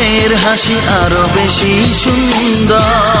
মুখের হাসি আরও বেশি সুন্দর।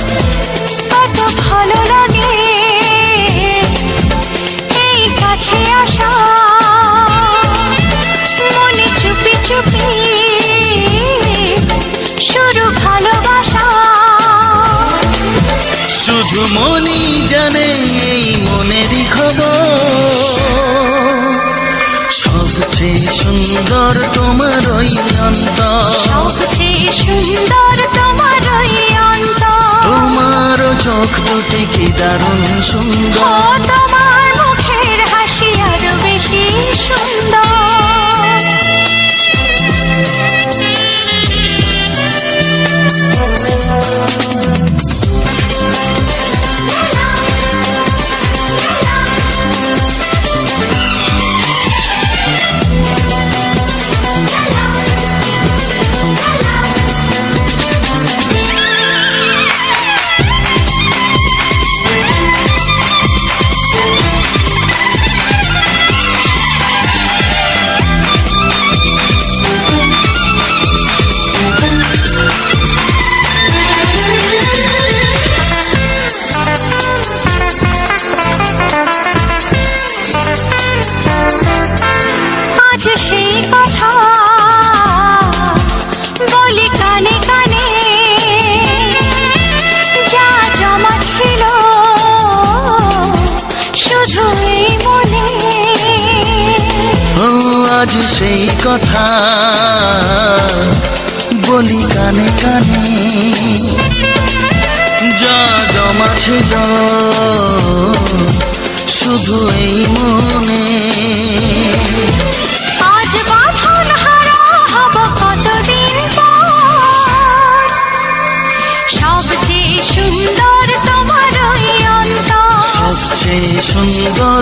মনি জানে এই মনেরই খবর। সবচেয়ে সুন্দর তোমার ওই অন্তর। সবচেয়ে সুন্দর তোমার ওই অন্তর। তোমার চোখ দুটি কি দারুণ সুন্দর। তোমার মুখের হাসি আরও বেশি সুন্দর। আজ সেই কথা। বলি কানে কানে যা জমা ছিল শুধু এই মনে। আজ বাঁধন হারা হব কতদিন সবচেয়ে সুন্দর তোমার সবচেয়ে সুন্দর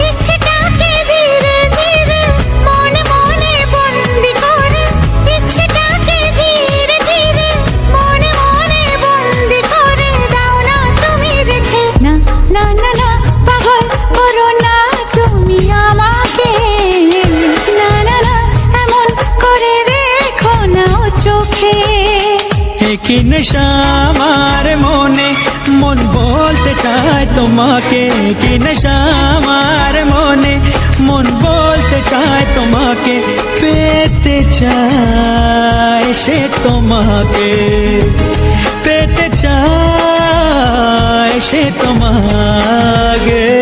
কি নেশা আমার মনে। মন বলতে চায় তোমাকে কি নেশা আমার মনে। মন বলতে চায় তোমাকে পেতে চায় সে তোমাকে। পেতে চায় সে তোমাকে।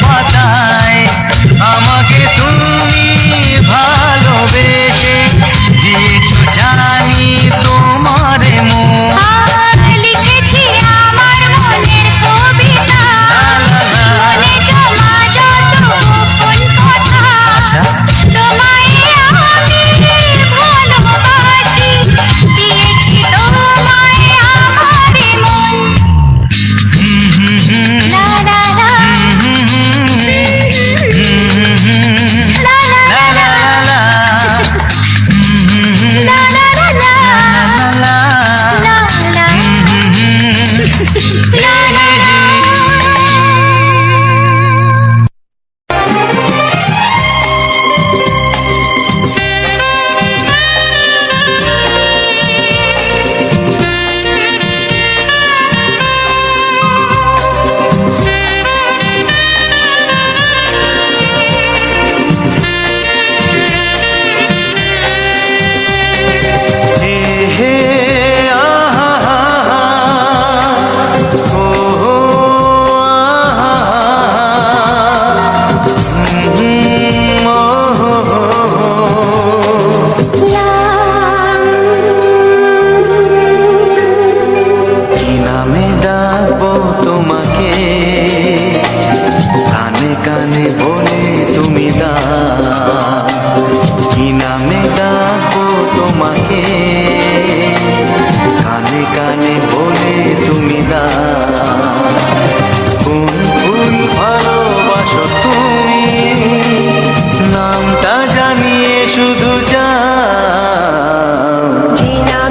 বাধা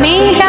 যে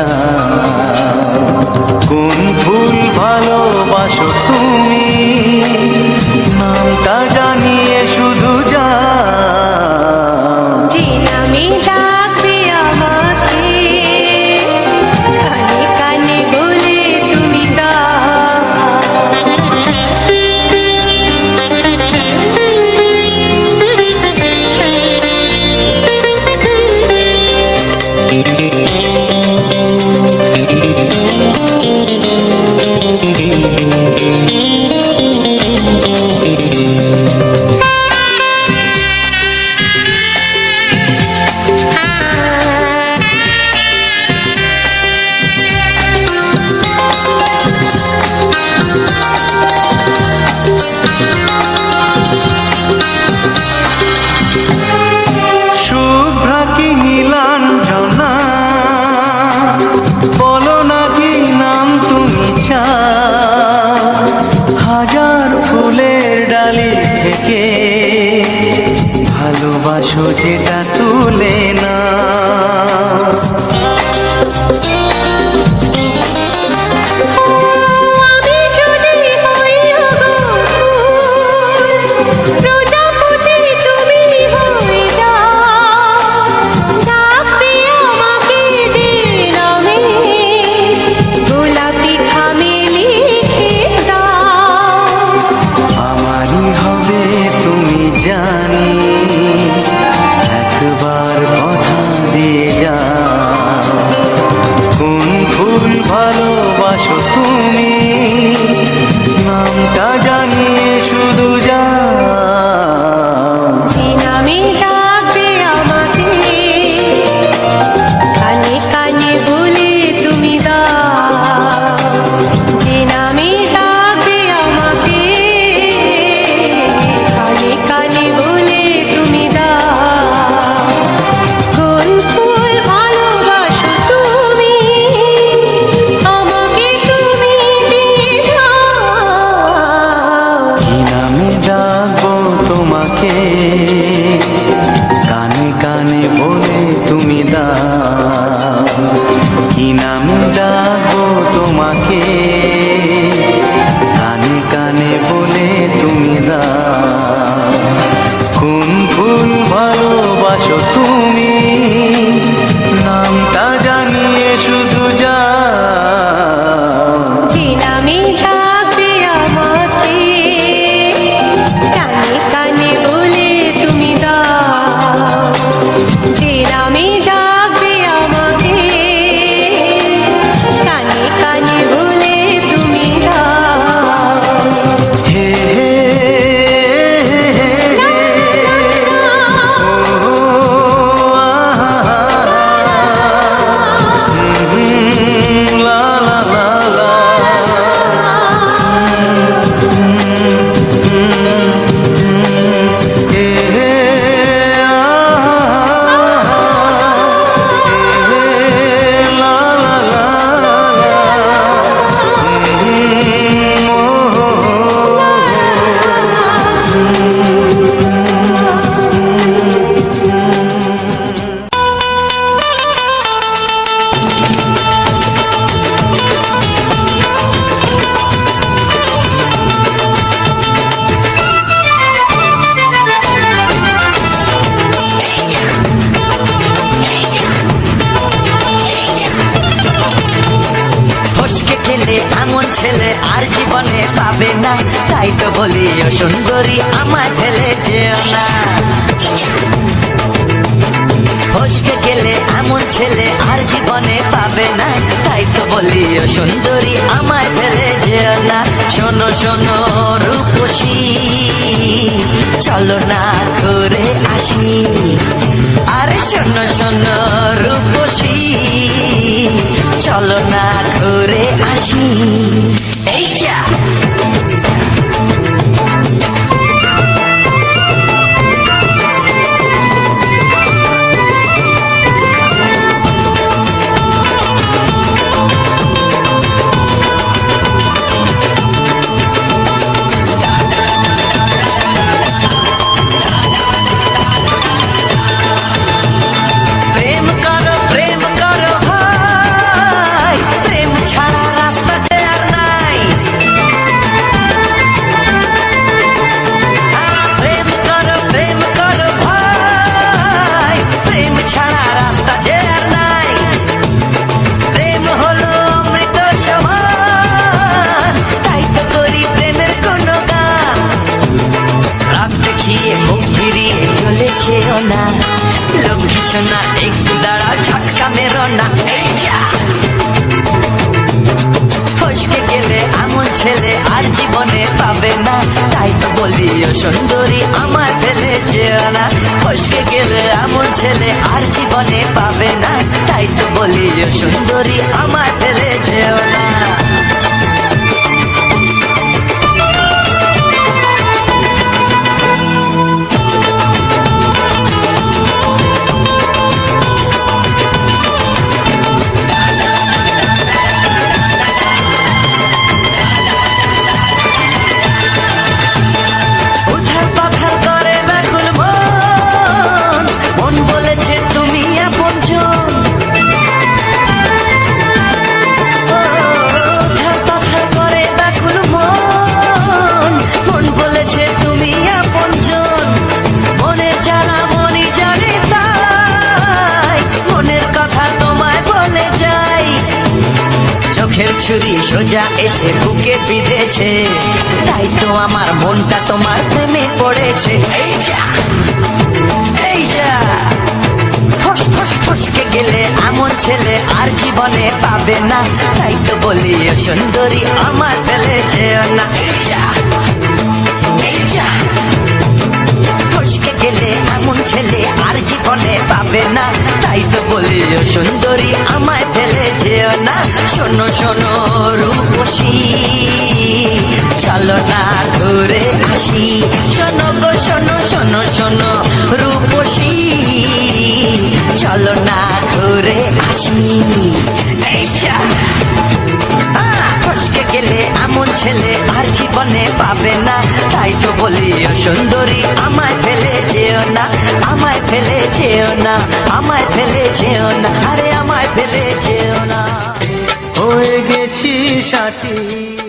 রেখে সুন্দরী আমায় ফেলে যেও না। ফসকে গেলে এমন ছেলে আর জীবনে পাবে না। তাই তো বলি, ও সুন্দরী আমায় ফেলে যেও না। শোনো শোনো, রূপসী, চলো না ঘুরে আসি। আরে শোনো শোনো, রূপসী, চলো না ঘুরে আসি। এই যা। ছেলে আর জীবনে পাবে না। তাই তো বলি ও সুন্দরী আমার ফেলে যেও না। ফসকে গেলে এমন ছেলে আর জীবনে পাবে না। তাই তো বলি ও সুন্দরী আমার ফেলে যেও না। চোখের ছুরি সোজা এসে বুকে বিঁধেছে। তাই তো আমার মনটা তোমার প্রেমে পড়েছে। এই যা এই যা। ফসকে গেলে এমন ছেলে আর জীবনে পাবে না। তাই তো বলি সুন্দরী, আমার ফেলেছে না। এই যা। ফসকে গেলে এমন ছেলে আর জীবনে পাবে না। তাই তো বলি সুন্দরী, আমায় ফেলে যেও না। শোনো শোনো, রূপসী, চলো না ঘুরে আসি। শোনো গো, শোনো শোনো শোনো, রূপসী চলো না ঘুরে আসি। ফসকে গেলে এমন ছেলে আর জীবনে পাবে না। তাই তো বলি সুন্দরী, আমায় ফেলে যেও না। আমায় ফেলে যেও না। আমায় ফেলে যেও না। আরে, আমায় ফেলে যেও না। হয়ে গেছি সাথী।